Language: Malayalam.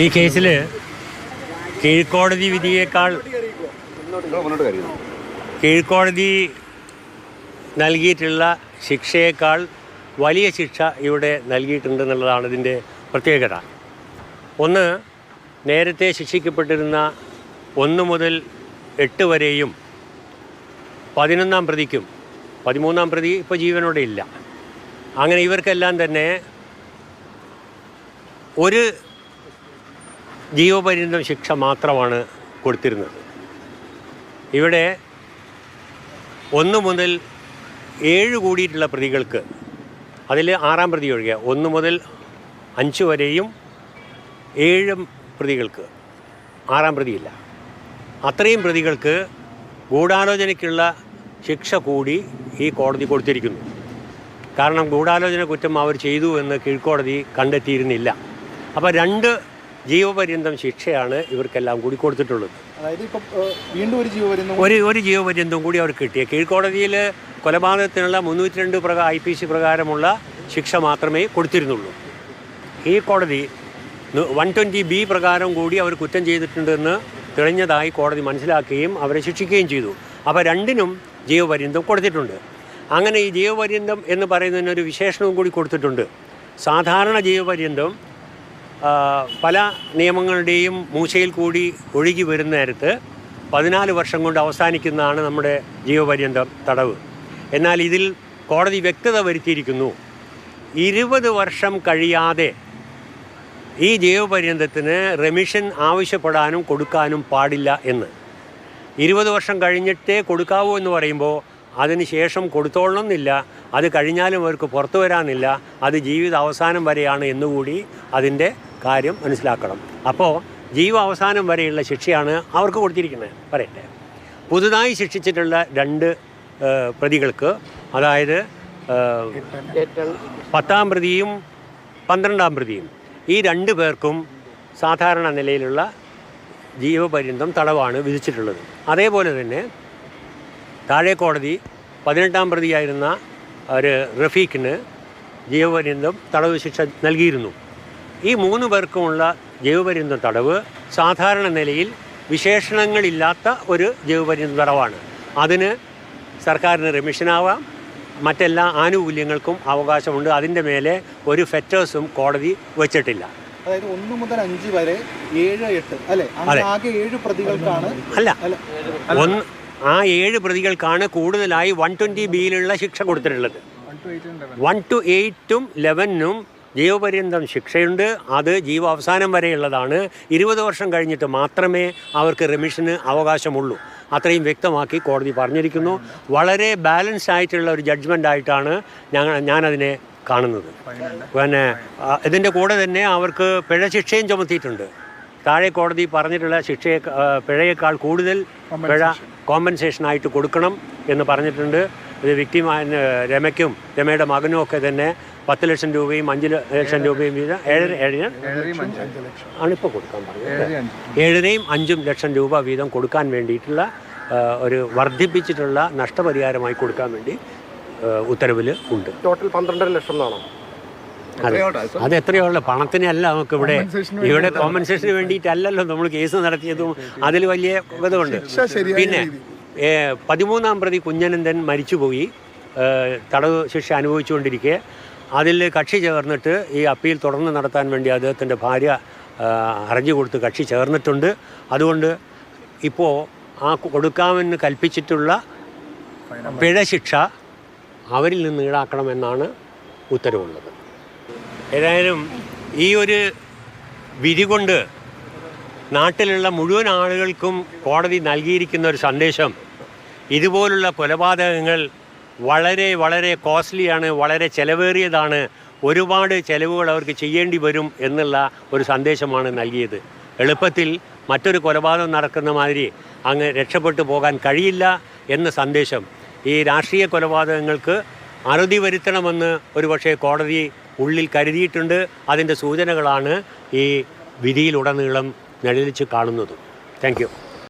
ഈ കേസിൽ കീഴ്ക്കോടതി വിധിയേക്കാൾ കീഴ്ക്കോടതി നൽകിയിട്ടുള്ള ശിക്ഷയേക്കാൾ വലിയ ശിക്ഷ ഇവിടെ നൽകിയിട്ടുണ്ടെന്നുള്ളതാണ് ഇതിന്റെ പ്രത്യേകത. ഒന്ന് നേരത്തെ ശിക്ഷിക്കപ്പെട്ടിരുന്ന ഒന്ന് മുതൽ എട്ട് വരെയും പതിനൊന്നാം പ്രതിക്കും പതിമൂന്നാം പ്രതി ഇപ്പോൾ ജീവനോടെ ഇല്ല. അങ്ങനെ ഇവർക്കെല്ലാം തന്നെ ഒരു ജീവപര്യന്തം ശിക്ഷ മാത്രമാണ് കൊടുത്തിരുന്നത്. ഇവിടെ ഒന്ന് മുതൽ ഏഴ് കൂടിയിട്ടുള്ള പ്രതികൾക്ക് അതിൽ ആറാം പ്രതി ഒഴികെ ഒന്ന് മുതൽ അഞ്ച് വരെയും ഏഴും പ്രതികൾക്ക് ആറാം പ്രതിയില്ല. അത്രയും പ്രതികൾക്ക് ഗൂഢാലോചനയ്ക്കുള്ള ശിക്ഷ കൂടി ഈ കോടതി കൊടുത്തിരിക്കുന്നു. കാരണം ഗൂഢാലോചന കുറ്റം അവർ ചെയ്തു എന്ന് കീഴ്ക്കോടതി കണ്ടെത്തിയിരുന്നില്ല. അപ്പോൾ രണ്ട് ജീവപര്യന്തം ശിക്ഷയാണ് ഇവർക്കെല്ലാം കൂടി കൊടുത്തിട്ടുള്ളത്. അതായത് ഇപ്പം വീണ്ടും ഒരു ജീവപര്യന്തം ഒരു ഒരു ജീവപര്യന്തം കൂടി അവർക്ക് കിട്ടിയ കീഴ്ക്കോടതിയിൽ കൊലപാതകത്തിനുള്ള മുന്നൂറ്റി രണ്ട് പ്രകാരം ഐ പി സി പ്രകാരമുള്ള ശിക്ഷ മാത്രമേ കൊടുത്തിരുന്നുള്ളൂ. ഈ കോടതി വൺ ട്വന്റി ബി പ്രകാരം കൂടി അവർ കുറ്റം ചെയ്തിട്ടുണ്ടെന്ന് തെളിഞ്ഞതായി കോടതി മനസ്സിലാക്കുകയും അവരെ ശിക്ഷിക്കുകയും ചെയ്തു. അപ്പോൾ രണ്ടിനും ജീവപര്യന്തം കൊടുത്തിട്ടുണ്ട്. അങ്ങനെ ഈ ജീവപര്യന്തം എന്ന് പറയുന്നതിനൊരു വിശേഷണവും കൂടി കൊടുത്തിട്ടുണ്ട്. സാധാരണ ജീവപര്യന്തം പല നിയമങ്ങളുടെയും മൂശയിൽ കൂടി ഒഴുകി വരുന്ന നേരത്ത് പതിനാല് വർഷം കൊണ്ട് അവസാനിക്കുന്നതാണ് നമ്മുടെ ജീവപര്യന്തം തടവ്. എന്നാൽ ഇതിൽ കോടതി വ്യക്തത വരുത്തിയിരിക്കുന്നു. ഇരുപത് വർഷം കഴിയാതെ ഈ ജീവപര്യന്തത്തിന് റെമിഷൻ ആവശ്യപ്പെടാനും കൊടുക്കാനും പാടില്ല എന്ന്. ഇരുപത് വർഷം കഴിഞ്ഞിട്ടേ കൊടുക്കാവൂ എന്ന് പറയുമ്പോൾ അതിന് ശേഷം കൊടുത്തോളണമെന്നില്ല. അത് കഴിഞ്ഞാലും അവർക്ക് പുറത്തു വരാനില്ല. അത് ജീവിത അവസാനം വരെയാണ് എന്നുകൂടി അതിന്റെ കാര്യം മനസ്സിലാക്കണം. അപ്പോൾ ജീവ അവസാനം വരെയുള്ള ശിക്ഷയാണ് അവർക്ക് കൊടുത്തിരിക്കുന്നത്. പറയട്ടെ. പുതുതായി ശിക്ഷിച്ചിട്ടുള്ള രണ്ട് പ്രതികൾക്ക് അതായത് പത്താം പ്രതിയും പന്ത്രണ്ടാം പ്രതിയും ഈ രണ്ട് പേർക്കും സാധാരണ നിലയിലുള്ള ജീവപര്യന്തം തടവാണ് വിധിച്ചിട്ടുള്ളത്. അതേപോലെ തന്നെ താഴെ കോടതി പതിനെട്ടാം പ്രതിയായിരുന്ന ഒരു റഫീഖിന് ജീവപര്യന്തം തടവ് ശിക്ഷ നൽകിയിരുന്നു. ഈ മൂന്ന് പേർക്കുമുള്ള ജൈവപര്യന്തം തടവ് സാധാരണ നിലയിൽ വിശേഷണങ്ങളില്ലാത്ത ഒരു ജൈവപര്യന്തം തടവാണ്. അതിന് സർക്കാരിന് റെമിഷനാവാം. മറ്റെല്ലാ ആനുകൂല്യങ്ങൾക്കും അവകാശമുണ്ട്. അതിന്റെ മേലെ ഒരു ഫെറ്റേഴ്സും കോടതി വെച്ചിട്ടില്ല. അതായത് ഒന്ന് മുതൽ അഞ്ച് വരെ ഏഴ് എട്ട് അല്ലെ? ആകെ ഏഴ് പ്രതികൾക്കാണ് അല്ല. ഒന്ന് ആ ഏഴ് പ്രതികൾക്കാണ് കൂടുതലായി വൺ ട്വന്റി ബിയിലുള്ള ശിക്ഷ കൊടുത്തിട്ടുള്ളത്. വൺ ടു എയ്റ്റും ലെവനും ജീവപര്യന്തം ശിക്ഷയുണ്ട്. അത് ജീവ അവസാനം വരെയുള്ളതാണ്. ഇരുപത് വർഷം കഴിഞ്ഞിട്ട് മാത്രമേ അവർക്ക് റെമിഷന് അവകാശമുള്ളൂ. അത്രയും വ്യക്തമാക്കി കോടതി പറഞ്ഞിരിക്കുന്നു. വളരെ ബാലൻസ് ആയിട്ടുള്ള ഒരു ജഡ്ജ്മെന്റ് ആയിട്ടാണ് ഞങ്ങൾ ഞാനതിനെ കാണുന്നത്. പിന്നെ ഇതിന്റെ കൂടെ തന്നെ അവർക്ക് പിഴ ശിക്ഷയും ചുമത്തിയിട്ടുണ്ട്. താഴെ കോടതി പറഞ്ഞിട്ടുള്ള ശിക്ഷയെ പിഴയേക്കാൾ കൂടുതൽ പിഴ കോമ്പൻസേഷനായിട്ട് കൊടുക്കണം എന്ന് പറഞ്ഞിട്ടുണ്ട്. ഇത് വിക്ടിമായ രമയ്ക്കും രമയുടെ മകനും ഒക്കെ തന്നെ പത്ത് ലക്ഷം രൂപയും അഞ്ച് ലക്ഷം രൂപയും വീതം. ഏഴര ഏഴിന് ഇപ്പോൾ കൊടുക്കാൻ പറഞ്ഞത്. ഏഴരയും അഞ്ചും ലക്ഷം. രൂപ വീതം കൊടുക്കാൻ വേണ്ടിയിട്ടുള്ള ഒരു വർദ്ധിപ്പിച്ചിട്ടുള്ള നഷ്ടപരിഹാരമായി കൊടുക്കാൻ വേണ്ടി ഉത്തരവിൽ ഉണ്ട്. ടോട്ടൽ പന്ത്രണ്ടര ലക്ഷം എന്നാണോ? അതെ. അത് എത്രയോ ഉള്ള പണത്തിനല്ല നമുക്ക് ഇവിടെ ഇവിടെ കോമ്പൻസേഷന് വേണ്ടിയിട്ടല്ലല്ലോ നമ്മൾ കേസ് നടത്തിയതും അതിൽ വലിയ ഇതുണ്ട്. പിന്നെ പതിമൂന്നാം പ്രതി കുഞ്ഞനന്ദൻ മരിച്ചുപോയി. തടവ് ശിക്ഷ അനുഭവിച്ചുകൊണ്ടിരിക്കെ. അതിൽ കക്ഷി ചേർന്നിട്ട് ഈ അപ്പീൽ തുടർന്ന് നടത്താൻ വേണ്ടി അദ്ദേഹത്തിന്റെ ഭാര്യ അറിഞ്ഞു കൊടുത്ത് കക്ഷി ചേർന്നിട്ടുണ്ട്. അതുകൊണ്ട് ഇപ്പോൾ ആ കൊടുക്കാമെന്ന് കൽപ്പിച്ചിട്ടുള്ള പിഴ ശിക്ഷ അവരിൽ നിന്ന് ഈടാക്കണമെന്നാണ് ഉത്തരവുള്ളത്. ഏതായാലും ഈ ഒരു വിധി കൊണ്ട് നാട്ടിലുള്ള മുഴുവൻ ആളുകൾക്കും കോടതി നൽകിയിരിക്കുന്ന ഒരു സന്ദേശം ഇതുപോലുള്ള കൊലപാതകങ്ങൾ വളരെ വളരെ കോസ്റ്റ്ലിയാണ് വളരെ ചിലവേറിയതാണ്. ഒരുപാട് ചിലവുകൾ അവർക്ക് ചെയ്യേണ്ടി വരും എന്നുള്ള ഒരു സന്ദേശമാണ് നൽകിയത്. എളുപ്പത്തിൽ മറ്റൊരു കൊലപാതകം നടക്കുന്ന മാതിരി അങ്ങ് രക്ഷപ്പെട്ടു പോകാൻ കഴിയില്ല എന്ന സന്ദേശം ഈ രാഷ്ട്രീയ കൊലപാതകങ്ങൾക്ക് അറുതി വരുത്തണമെന്ന് ഒരുപക്ഷെ കോടതി ഉള്ളിൽ കരുതിയിട്ടുണ്ട്. അതിന്റെ സൂചനകളാണ് ഈ വിധിയിലുടനീളം നിഴലിച്ച് കാണുന്നതും. താങ്ക്